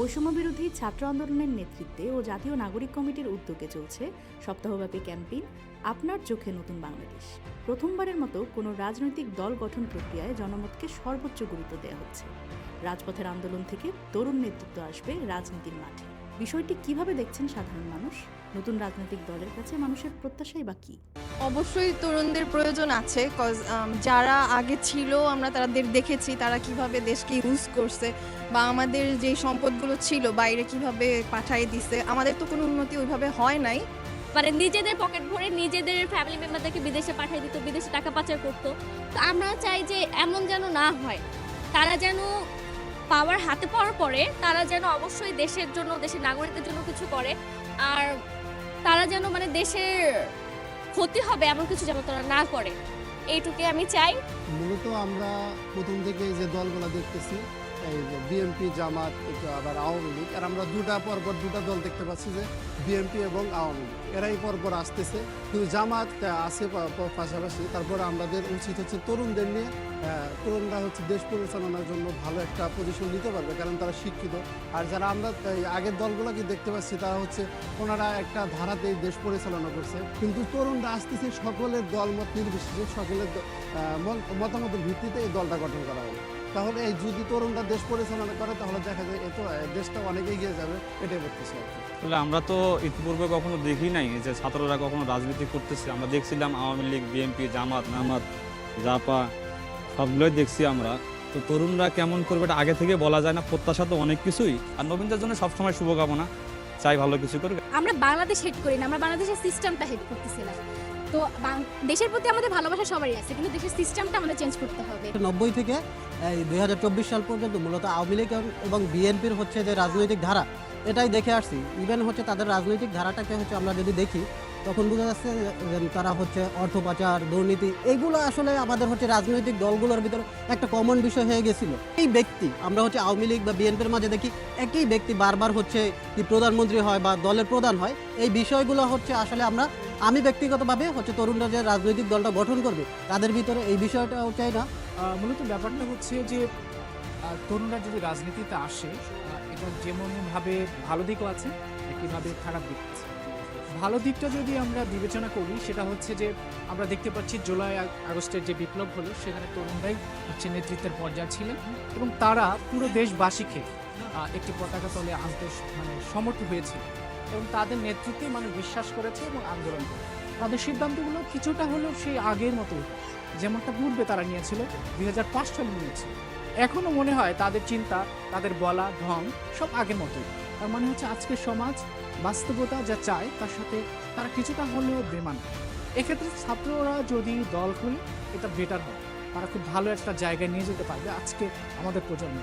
বৈষম্য বিরোধী ছাত্র আন্দোলনের নেতৃত্বে ও জাতীয় নাগরিক কমিটির উদ্যোগে চলছে সপ্তাহব্যাপী ক্যাম্পেইন আপনার চোখে নতুন বাংলাদেশ। প্রথমবারের মতো কোনো রাজনৈতিক দল গঠন প্রক্রিয়ায় জনমতকে সর্বোচ্চ গুরুত্ব দেওয়া হচ্ছে। রাজপথের আন্দোলন থেকে তরুণ নেতৃত্ব আসবে রাজনীতির মাঠে। বিষয়টি কীভাবে দেখছেন সাধারণ মানুষ? নতুন রাজনৈতিক দলের কাছে মানুষের প্রত্যাশাই বা কী? অবশ্যই তরুণদের প্রয়োজন আছে কজ যারা আগে ছিল, আমরা তাদের দেখেছি তারা কীভাবে দেশকে ইউজ করছে বা আমাদের যে সম্পদগুলো ছিল বাইরে কীভাবে পাঠিয়ে দিছে। আমাদের তো কোনো উন্নতি ওইভাবে হয় নাই। মানে নিজেদের পকেট ভরে নিজেদের ফ্যামিলি মেম্বারদেরকে বিদেশে পাঠিয়ে দিত, বিদেশে টাকা পাচার করতো। তো আমরা চাই যে এমন যেন না হয়, তারা যেন পাওয়ার হাতে পাওয়ার পরে তারা যেন অবশ্যই দেশের জন্য, দেশের নাগরিকদের জন্য কিছু করে। আর তারা যেন মানে দেশের ক্ষতি হবে এমন কিছু যেন তারা না করে। এইটুকুই আমি চাই। মূলত আমরা প্রথম থেকে যে দলগুলো দেখতেছি বিএনপি, জামাত আবার আওয়ামী লীগ, আর আমরা দুটা পরপর দুটা দল দেখতে পাচ্ছি যে বিএনপি এবং আওয়ামী লীগ। এরাই পরপর আসতেছে। কিন্তু জামাত আছে পাশাপাশি। তারপরে আমাদের উচিত হচ্ছে তরুণদের নিয়ে তরুণরা হচ্ছে দেশ পরিচালনার জন্য ভালো একটা পজিশন নিতে পারবে, কারণ তারা শিক্ষিত। আর যারা আমরা আগের দলগুলোকে দেখতে পাচ্ছি, তারা হচ্ছে ওনারা একটা ধারাতেই দেশ পরিচালনা করছে। কিন্তু তরুণরা আসতেছে সকলের দলমত নির্বিশেষে, সকলের মতামতের ভিত্তিতে এই দলটা গঠন করা হবে। তাহলে এই যদি তরুণরা দেশ পরিচালনা করে তাহলে দেখা যায় এত দেশটা অনেক এগিয়ে যাবে। এটাই বলতেছি। আসলে আমরা তো ইতিপূর্বে কখনো দেখি নাই যে ছাত্ররা কখনো রাজনীতি করতেছে। আমরা দেখছিলাম আওয়ামী লীগ বিএনপি জামাত নামাত জাপা সবগুলোই দেখছি আমরা। তো তরুণরা কেমন করবে এটা আগে থেকে বলা যায় না। প্রত্যাশা তো অনেক কিছুই। আর নবীনদের জন্য সবসময় শুভকামনা। চাই ভালো কিছু করবে। আমরা বাংলাদেশ হেড করি না আমরা বাংলাদেশের সিস্টেমটা হেড করতেছিলাম তো দেশের প্রতি আমাদের ভালোবাসা সবারই আছে, কিন্তু দেশের সিস্টেমটা আমাদের চেঞ্জ করতে হবে। নব্বই থেকে দুই সাল পর্যন্ত মূলত আওয়ামী লীগ এবং বিএনপির হচ্ছে যে রাজনৈতিক ধারা, এটাই দেখে আসছি। ইভেন হচ্ছে তাদের রাজনৈতিক ধারাটাকে হচ্ছে আমরা যদি দেখি, তখন বোঝা যাচ্ছে যে তারা হচ্ছে অর্থ পাচার, দুর্নীতি এইগুলো আসলে আমাদের হচ্ছে রাজনৈতিক দলগুলোর ভিতরে একটা কমন বিষয় হয়ে গেছিল। এই ব্যক্তি, আমরা হচ্ছে আওয়ামী লীগ বা বিএনপির মাঝে দেখি, একই ব্যক্তি বারবার হচ্ছে কি প্রধানমন্ত্রী হয় বা দলের প্রধান হয়, এই বিষয়গুলো হচ্ছে আসলে আমরা আমি ব্যক্তিগতভাবে হচ্ছে তরুণরা যে রাজনৈতিক দলটা গঠন করবে, তাদের ভিতরে এই বিষয়টাও চাই না। মূলত ব্যাপারটা হচ্ছে যে তরুণরা যদি রাজনীতিতে আসে এটা যেমনভাবে ভালো দিকও আছে, একইভাবে খারাপ দিক আছে। ভালো দিকটা যদি আমরা বিবেচনা করি, সেটা হচ্ছে যে, আমরা দেখতে পাচ্ছি জুলাই আগস্টের যে বিপ্লব হলো, সেখানে তরুণরাই হচ্ছে নেতৃত্বের পর্যায়ে ছিলেন এবং তারা পুরো দেশবাসীকে একটি পতাকা তলে আনতে মানে সমর্থ হয়েছিল। এবং তাদের নেতৃত্বে মানুষ বিশ্বাস করেছে এবং আন্দোলন করে তাদের সিদ্ধান্তগুলো কিছুটা হলেও সেই আগের মতো। যেমনটা পূর্বে তারা নিয়েছিল, দুই হাজার পাঁচ সালে নিয়েছিল। এখনও মনে হয় তাদের চিন্তা, তাদের বলা, ঢং সব আগের মতোই। তার মানে হচ্ছে আজকের সমাজ বাস্তবতা যা চায়, তার সাথে তারা কিছুটা হলেও বেমান এক্ষেত্রে ছাত্ররা যদি দল খুলে, এটা বেটার হয়। তারা খুব ভালো একটা জায়গায় নিয়ে যেতে পারবে আজকে আমাদের প্রজন্ম।